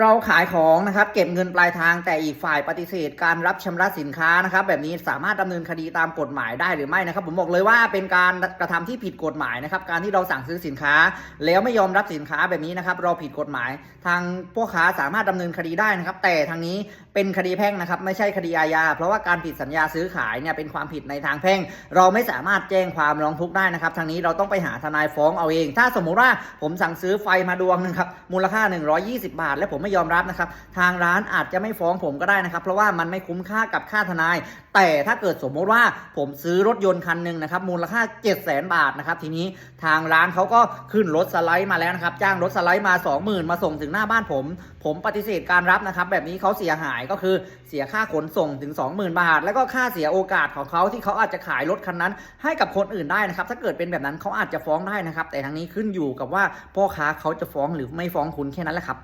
เราขายของนะครับเก็บเงินปลายทางแต่อีกฝ่ายปฏิเสธการรับชำระสินค้านะครับ แบบนี้สามารถดำเนินคดีตามกฎหมายได้หรือไม่นะครับ ผมบอกเลยว่าเป็นการกระทำที่ผิดกฎหมายนะครับ การที่เราสั่งซื้อสินค้า แล้วไม่ยอมรับสินค้าแบบนี้นะครับ เราผิดกฎหมาย ทางพ่อค้าสามารถดำเนินคดีได้นะครับ แต่ทางนี้เป็นคดีแพ่งนะครับ ไม่ใช่คดีอาญาเพราะว่าการผิดสัญญาซื้อขายเนี่ยเป็นความผิดในทางแพ่ง เราไม่สามารถแจ้งความร้องทุกข์ได้นะครับ ทางนี้เราต้องไปหาทนายฟ้องเอาเอง ถ้าสมมุติว่าผมสั่งซื้อไฟมาดวงหนึงครับมูลค่า 120 บาท และผมไม่ยอมรับนะครับ ทางร้านอาจจะไม่ฟ้องผมก็ได้นะครับ เพราะว่ามันไม่คุ้มค่ากับค่าทนาย แต่ถ้าเกิดสมมติว่าผมซื้อรถยนต์คันหนึ่งนะครับมูลค่า7 0 0 0 0 0 บาทนะครับทีนี้ทางร้านเขาก็ขึ้นรถสไลด์มาแล้วนะครับ จ้างรถสไลด์มา 20,000 มาส่งถึงหน้าบ้านผม ผมปฏิเสธการรับนะครับ แบบนี้เขาเสียหายก็คือเสียค่าขนส่งถึง 20,000 บาท แล้วก็ค่าเสียโอกาสของเขาที่เขาอาจจะขายรถคันนั้น ให้กับคนอื่นได้นะครับ ถ้าเกิดเป็นแบบนั้นเขาอาจจะฟ้องได้นะครับ แต่ทางนี้ขึ้นอยู่กับว่าพ่อค้าเขาจะฟ้องหรือไม่ฟ้องคุณแค่นั้นแหละครับ